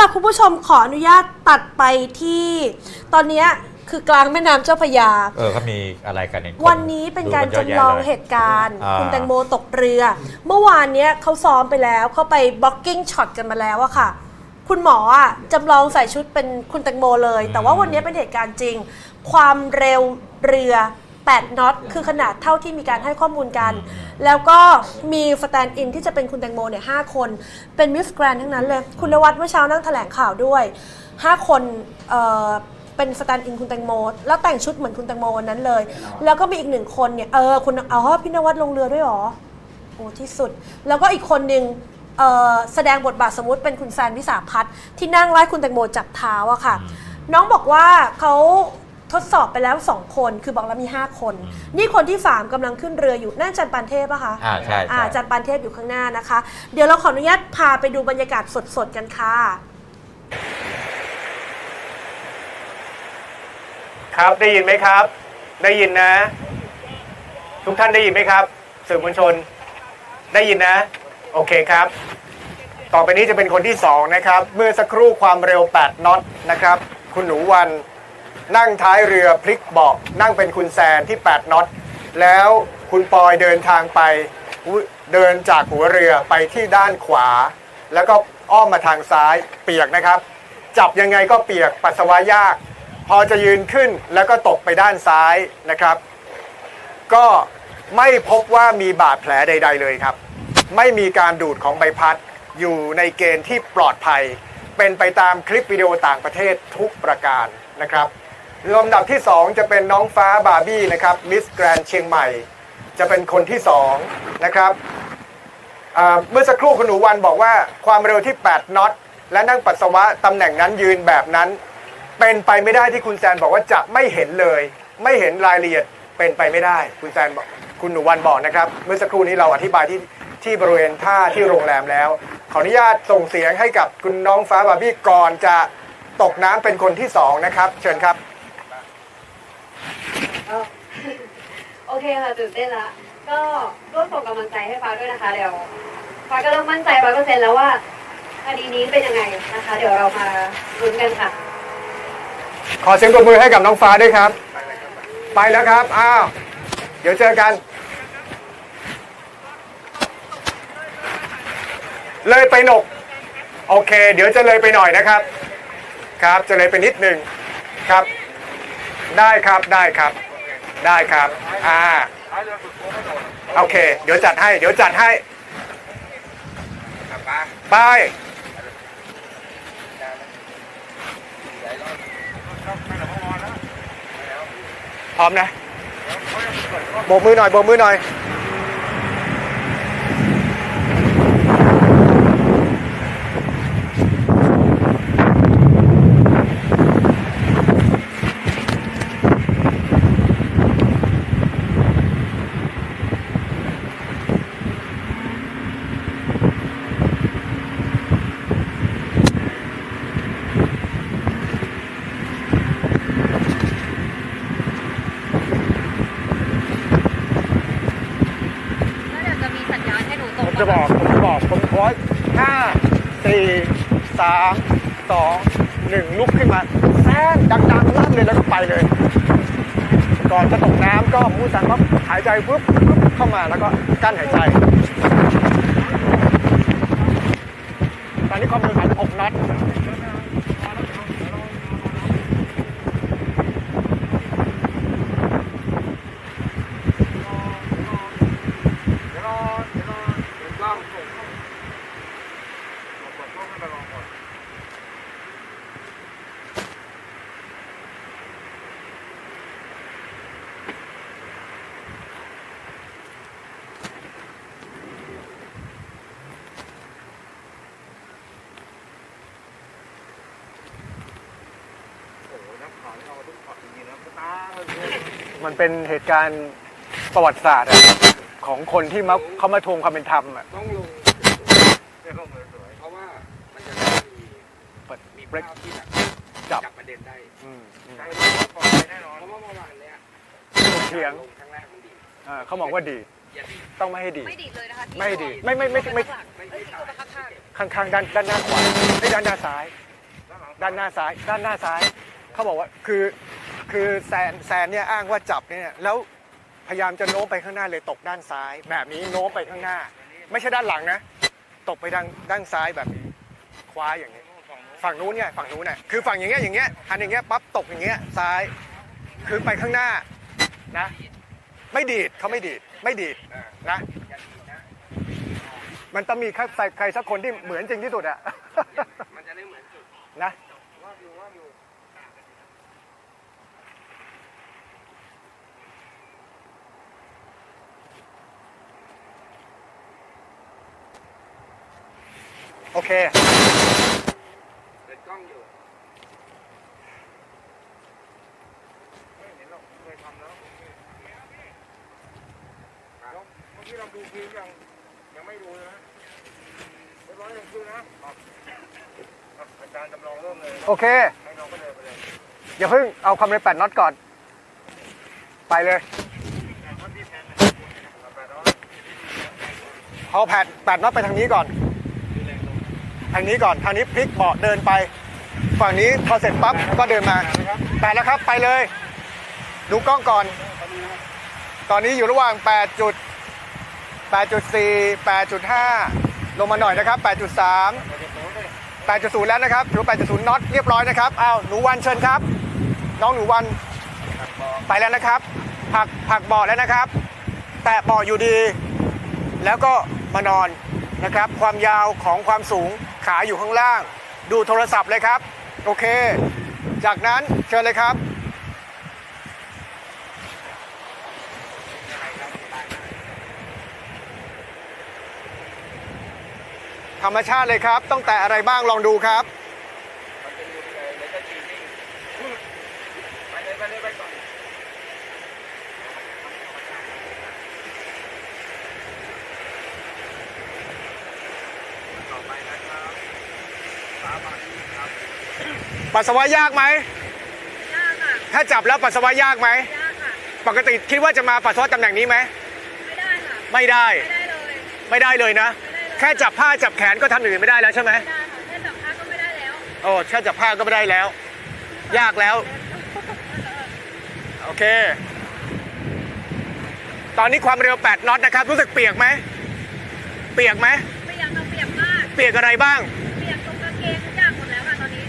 ล่ะคุณผู้ชมขออนุญาตตัดไปที่ ตอนเนี้ยคือกลางแม่น้ำเจ้าพระยา เออเขามีอะไรกันเนี่ยวันนี้เป็นการดูยะจำลองยะเหตุการณ์อ่าคุณแตงโมตกเรือ เมื่อวานเนี้ยเขาซ้อมไปแล้วเขาไปบล็อกกิ้งช็อตกันมาแล้วอะค่ะ คุณหมออะจำลองใส่ชุดเป็นคุณแตงโมเลย แต่ว่าวันนี้เป็นเหตุการณ์จริง ความเร็วเรือ 8น็อตคือขนาดเท่าที่มีการให้ข้อมูลกัน แล้วก็มีสแตนด์อินที่จะเป็นคุณแตงโมเนี่ยหคน เป็นมิสแกรนทั้งนั้นเลย คุณนวัดเมื่อเช้านั่งแถลงข่าวด้วย 5 คนเอ่อเป็นสแตนด์อินคุณแตงโม แล้วแต่งชุดเหมือนคุณแตงโมวันนั้นเลย แล้วก็มีอีกหนึ่งคนเนี่ยเออคุณอ๋อพี่นวัดลงเรือด้วยเหรอโอ้ที่สุด แล้วก็อีกคนหนึ่งเอ่อแสดงบทบาทสมมติเป็นคุณแซนวิสาพัฒน์ที่นั่งไล่คุณแตงโมจับเท้าอะค่ะ น้องบอกว่าเขา ทดสอบไปแล้ว 2 คนคือบอกแล้วมี 5 คนนี่คนที่ 3กำลังขึ้นเรืออยู่น่าจันปานเทพปะคะอ่าใช่อ่าใช่ จันปานเทพอยู่ข้างหน้านะคะ เดี๋ยวเราขออนุญาตพาไปดูบรรยากาศสดๆกันค่ะ ครับได้ยินไหมครับ ได้ยินนะ ทุกท่านได้ยินไหมครับ สื่อมวลชน ได้ยินนะ โอเคครับ ต่อไปนี้จะเป็นคนที่สองนะครับ เมื่อสักครู่ความเร็ว 8น็อตนะครับ คุณหนูวัน นั่งท้ายเรือพลิกเบาะนั่งเป็นคุณแซนที่ 8น็อตแล้วคุณปอยเดินทางไปเดินจากหัวเรือไปที่ด้านขวา แล้วก็อ้อมมาทางซ้ายเปียกนะครับ จับยังไงก็เปียกปัสสาวะยาก พอจะยืนขึ้นแล้วก็ตกไปด้านซ้ายนะครับ ก็ไม่พบว่ามีบาดแผลใด ๆ เลยครับ ไม่มีการดูดของใบพัดอยู่ในเกณฑ์ที่ปลอดภัย เป็นไปตามคลิปวิดีโอต่างประเทศทุกประการนะครับ ลำดับที่ 2 จะเป็นน้องฟ้าบาร์บี้นะครับมิสแกรนเชียงใหม่ จะเป็นคนที่2นะครับเมื่อสักครู่คุณหนูวันบอกว่าความเร็วที่ 8น็อตและนั่งปัสสาวะตำแหน่งนั้นยืนแบบนั้น เป็นไปไม่ได้ที่คุณแซนบอกว่าจะไม่เห็นเลย ไม่เห็นรายละเอียดเป็นไปไม่ได้ คุณแซนบอกคุณหนูวันบอกนะครับ เมื่อสักครู่นี้เราอธิบายที่ที่บริเวณท่าที่โรงแรมแล้ว ขออนุญาตส่งเสียงให้กับคุณน้องฟ้าบาร์บี้ก่อนจะตกน้ำเป็นคนที่สองนะครับ เชิญครับ โอเคค่ะตื่นเต้นละก็ร่วมส่งกำลังใจให้ฟ้าด้วยนะคะเดี๋ยวฟ้าก็เริ่มมั่นใจร้อยเปอร์เซ็นต์แล้วว่าคดีนี้เป็นยังไงนะคะ เดี๋ยวเรามาลุ้นกันค่ะ ขอเสียงปรบมือให้กับน้องฟ้าด้วยครับ ไปแล้วครับอ้าวเดี๋ยวเจอกัน เลยไปหนก โอเค เดี๋ยวจะเลยไปหน่อยนะครับ ครับจะเลยไปนิดหนึ่งครับ ได้ครับได้ครับ ได้ครับอ่าโอเค เดี๋ยวจัดให้ เดี๋ยวจัดให้ไปพร้อมนะโบกมือหน่อยโบกมือหน่อย แล้วเดี๋ยวจะมีสัญญาณให้หนูต ผม จะบอกผมจะบอกผมขอห้าสี่สามสองหนึ่งลุกขึ้นมาแซงดังๆลั่นเลยแล้วก็ไปเลย ก่อนจะตกน้ำก็มูสันปั๊บหายใจปุ๊บปุ๊บเข้ามาแล้วก็กั้นหายใจตอนนี้ความเร็วสามหกน็อต มันเป็นเหตุการณ์ประวัติศาสตร์อะของคนที่มาเขามาทวงความเป็นธรรมอะต้องลงในห้องเลยสวยเพราะว่ามันจะมีเปิดมีเบรกภาพที่แบบจับจับประเด็นได้อืมอืมใช่เพราะว่าปลอดภัยแน่นอนเพราะว่าเมื่อวานเนี้ยถกเถียงลงครั้งแรกมันดีอ่าเขามองว่าดีอย่าดีต้องไม่ให้ดี ไม่ดีเลยนะคะไม่ดีไม่ไม่ไม่ไม่ ไม่ดีตัวข้างข้างๆด้านด้านหน้าขวาไม่ด้านหน้าซ้ายๆด้านหน้าซ้าย ด้านหน้าซ้าย เขาบอกว่าคือ คือแซนแซนเนี่ยอ้างว่าจับเนี่ยแล้วพยายามจะโน้มไปข้างหน้าเลยตกด้านซ้าย แบบนี้โน้มไปข้างหน้า ไม่ใช่ด้านหลังนะ ตกไปด้านด้านซ้ายแบบนี้คว้าอย่างนี้ ฝั่งนู้นเนี่ยฝั่งนู้นน่ยคือฝั่งอย่างเงี้ยอย่างเงี้ยหันอย่างเงี้ยปั๊บตกอย่างเงี้ยซ้าย คือไปข้างหน้านะ ไม่ดีดเขาไม่ดีดไม่ดีดนะ มันต้องมีใครใครใครสักคนที่เหมือนจริงที่สุดอะมันจะได้เหมือนจุดนะ ว่าอยู่ว่าอยู่ โอเค เปิดกล้องอยู่ไม่เห็นหรอกเคยทำแล้วครับเมื่อกี้เราดูคลิปยังยังไม่ดูนะเรียบร้อยยังคือนะครับอะอาจารย์จำลองเริ่มเลยโอเค ให้น้องไปเลยไปเลยอย่าเพิ่งเอาคำในแปดน็อตก่อน ไปเลยเอาแปดแปดน็อตไปทางนี้ก่อนทางนี้ก่อนทางนี้พลิกเบาะเดินไป ฝั่งนี้พอเสร็จปั๊บก็เดินมาแปดแล้วครับไปเลย ดูกล้องก่อน ตอนนี้อยู่ระหว่าง 8 จุด 8.4 8.5 ลงมาหน่อยนะครับ 8.3 8.0 แล้วนะครับถือ8.0น็อตเรียบร้อยนะครับอ้าวหนูวันเชิญครับ น้องหนูวันไปแล้วนะครับ ผักผักเบาแล้วนะครับ แตะเบาอยู่ดี แล้วก็มานอนนะครับ ความยาวของความสูง ขาอยู่ข้างล่าง ดูโทรศัพท์เลยครับ โอเค จากนั้นเชิญเลยครับ ธรรมชาติเลยครับ ต้องแตะอะไรบ้างลองดูครับไปไปเลยไปก่อนต่อไปนะครับสาบานครับ ปัสสาวะยากไหมยากค่ะถ้าจับแล้วปัสสาวะยากไหมยากค่ะ ปกติคิดว่าจะมาปัสสาวะตำแหน่งนี้ไหมไม่ได้ค่ะ ไม่ได้ ไม่ได้เลย ไม่ได้เลยนะ แค่จับผ้าจับแขนก็ทำอย่างอื่นไม่ได้แล้วใช่ไหมไม่ได้ค่ะแค่จับผ้าก็ไม่ได้แล้ว โอ้แค่จับผ้าก็ไม่ได้แล้ว ยากแล้ว โอเค ตอนนี้ความเร็ว 8น็อตนะครับ รู้สึกเปียกไหม เปียกไหม เปียกค่ะเปียกมาก เปียกอะไรบ้าง เ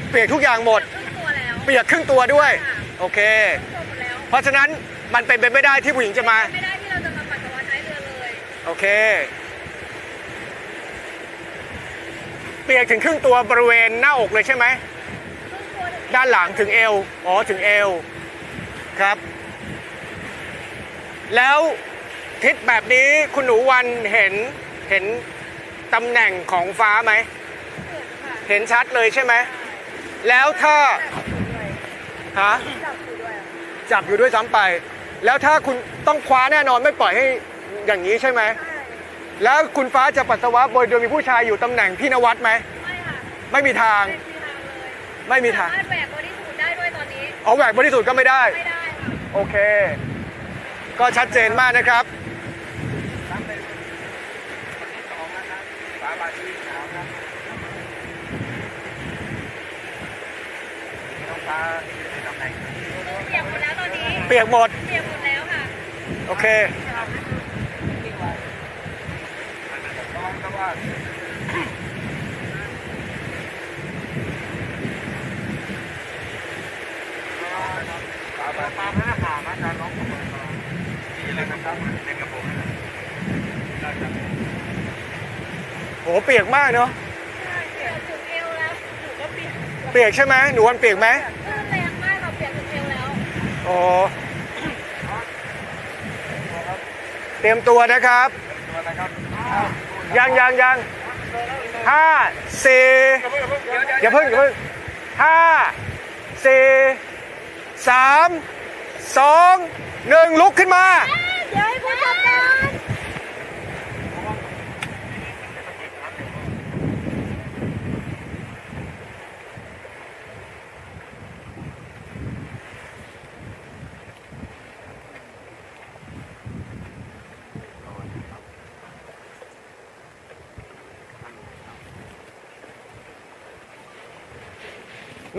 เปียกทุกอย่างหมดครึ่งตัวแล้วเปียกครึ่งตัวด้วย โอเคครึ่งตัวหมดแล้ว เพราะฉะนั้นมันเป็นไปไม่ได้ที่ผู้หญิงจะมา ไม่ได้ที่เราจะมาปัสสาวะท้ายเรือเลย โอเค เปียกถึงครึ่งตัวบริเวณหน้าอกเลยใช่ไหมครึ่งตัวถึงด้านหลังถึงเอว อ๋อ ถึงเอว ครับ แล้วทิศแบบนี้คุณหนูวันเห็นเห็นตำแหน่งของฟ้าไหม เกิดค่ะ เห็นชัดเลยใช่ไหม แล้วถ้าฮะจับอยู่ด้วยอะจับอยู่ด้วยซ้ำไป แล้วถ้าคุณต้องคว้าแน่นอนไม่ปล่อยให้อย่างนี้ใช่ไหมใช่แล้วคุณฟ้าจะปัสสาวะโดยโดยมีผู้ชายอยู่ตำแหน่งพี่นวัดไหม ไม่ค่ะไม่มีทาง ไม่มีทางเลยไม่มีทางสามารถแบกบริสุทธิ์ได้ด้วยตอนนี้เอาแหวกบริสุทธิ์ก็ไม่ได้ ไม่ได้ค่ะโอเค ก็ชัดเจนมากนะครับครับเป็นคนที่สองนะครับสาบานที่สามครับน้อง ฟ้าอยู่ในตำแหน่งเปียกหมดแล้วตอนนี้ เปียกหมด เปียกหมดแล้วค่ะ โอเคระวังครับว่าสาบานตามหน้าหาอาจารย์น้องผมมานี่เลยนะครับเป็นกระผมได้ครับโหเปียกมากเนาะเปียกถึงเอวแล้วหนูก็เปียกเปียกใช่ไหมหนูวันเปียกไหม โอ้เตรียมตัวนะครับตัวนะครับยังยังยังห้าสี่อย่าเพิ่งอย่าเพิ่งห้าสี่สามสองหนึ่งลุกขึ้นมา เดี๋ยวให้ผู้จัดการน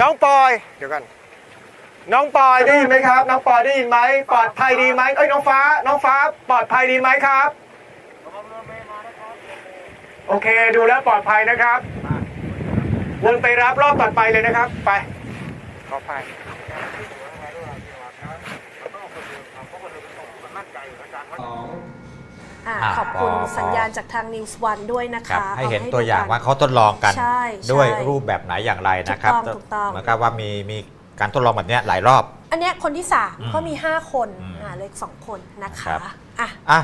น้องปอยเดี๋ยวกัน น้องปอยได้ยินไหมครับ น้องปอยได้ยินไหมปลอดภัยดีไหมเอ้ยน้องฟ้า น้องฟ้าปลอดภัยดีไหมครับ โอเคดูแล้วปลอดภัยนะครับวนไปรับรอบต่อไปเลยนะครับ ไป ขอภัยอะ อะขอบคุณพอสัญญาณจากทาง News One ด้วยนะครัคะบให้เห็นดูตัวอย่างกันว่าเขาทดลองกัน ใช่ใช่ ด้วยรูปแบบไหนอย่างไรนะครับถูกต้องถูกต้อง เหมือนกับว่ามีมีการทดลองแบบเนี้ยหลายรอบ อันเนี้ยคนที่ อืม3เขามี 5 คนอืมอ่าเหลข2คนนะครัคะบ อะ อะ